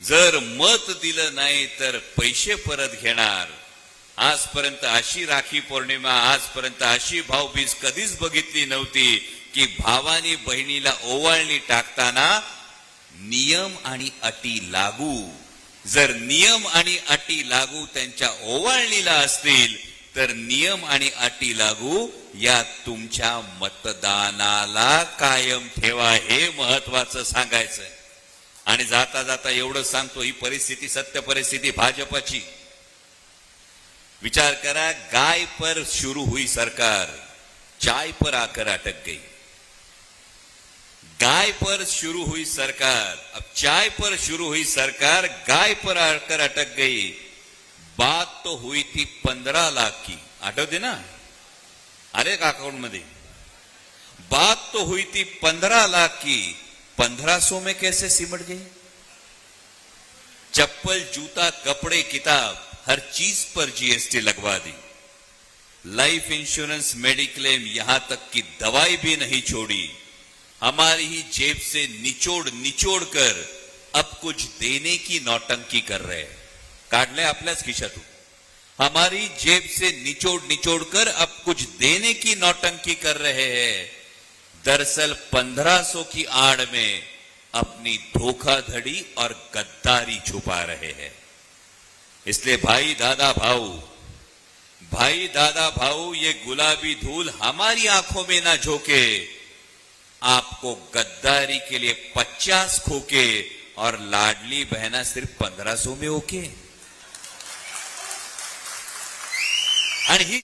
जर मत दिलं नाही तर पैसे परत घेणार. आजपर्यंत अशी राखी पौर्णिमा आजपर्यंत अशी भाऊबीज कधीच बघितली नव्हती की भावानी बहिणीला ओवाळणी टाकताना नियम आणि अटी लागू. जर नियम आणि अटी लागू त्यांच्या ओवाळणीला असतील तर नियम आणि अटी लागू या तुमच्या मतदानाला कायम ठेवा हे महत्वाचं सांगायचं आणि जाता जाता एवढं सांगतो ही परिस्थिती सत्य परिस्थिती भाजपची. विचार करा गाय पर शुरू हुई सरकार चाय पर आकर अटक गई. गाय पर शुरू हुई सरकार अब चाय पर शुरू हुई सरकार गाय पर आकर अटक गई. बात तो हुई थी पंद्रह लाख की. आठवते ना? अरे का अकाउंटमध्ये बात तो हुई थी पंद्रह लाख की. पंद्रह सौ में कैसे सिमट गई? चप्पल, जूता, कपड़े, किताब, हर चीज़ पर जीएसटी लगवा दी। लाइफ इंश्योरेंस मेडिक्लेम यहाँ तक कि दवाई भी नहीं छोड़ी। हमारी ही जेब से निचोड़ निचोड़ कर अब कुछ देने की नौटंकी कर रहे हैं। काट काढले आपल्याच खिशातून हमारी जेब से निचोड़ निचोड़ कर अब कुछ देने की नौटंकी कर रहे हैं। दरअसल 1500 की आड़ में अपनी धोखाधड़ी और गद्दारी छुपा रहे हैं। इसलिए भाई दादा भाऊ, भाई दादा भाऊ, ये गुलाबी धूल हमारी आँखों में ना झोंके, आपको गद्दारी के लिए पचास खोके और लाडली बहना सिर्फ़ पंद्रह सौ में ओके आणि ही